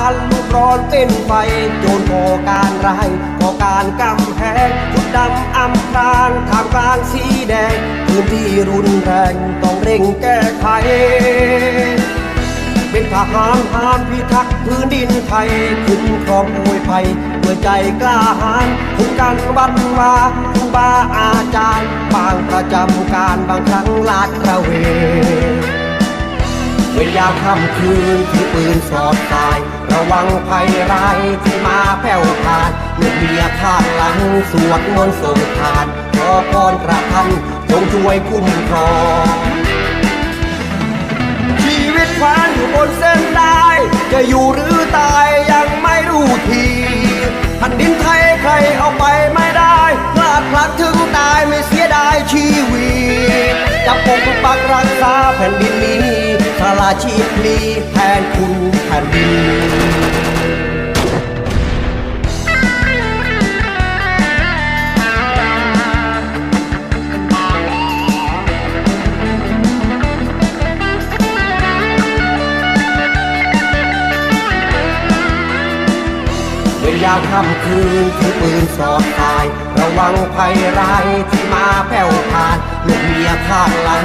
านลูกร้อนเป็นไฟโจรก่อการร้ายก่อการกำแพงจุดดำอำพรางทามกลางสีแดงพื้นที่รุนแรงต้องเร่งแก้ไข เป็นทหารหามพิทักษ์พื้นดินไทยคุ้มครองมวยภัยเมื่อใจกล้าหาญคุ้มกันวันวาครูบาอาจารย์ บางประจำการบางครั้งลาดระเวนเวลยามค่ำคืนที่ปืนสอดสาย ระวังภัยร้ายที่มาแผ่วพานลูกเมียข้าหลังสวดมนต์ส่งทานขอพรพระท่านจงช่วยคุ้มครองชีวิตควานอยู่บนเส้นได้จะอยู่หรือตายยังไม่รู้ทีแผ่นดินไทยใครเอาไปไม่ได้พลาดพลัดถึงตายไม่เสียดายชีวิตจะปกปักรักษาแผ่นดินนี้สละชีพพลีแทนคุณแผ่นดิน ยามค่ำคืนถือปืนสอดตาย ระวังภัยร้ายที่มาแผ่วผ่านลูกเมียข้างหลัง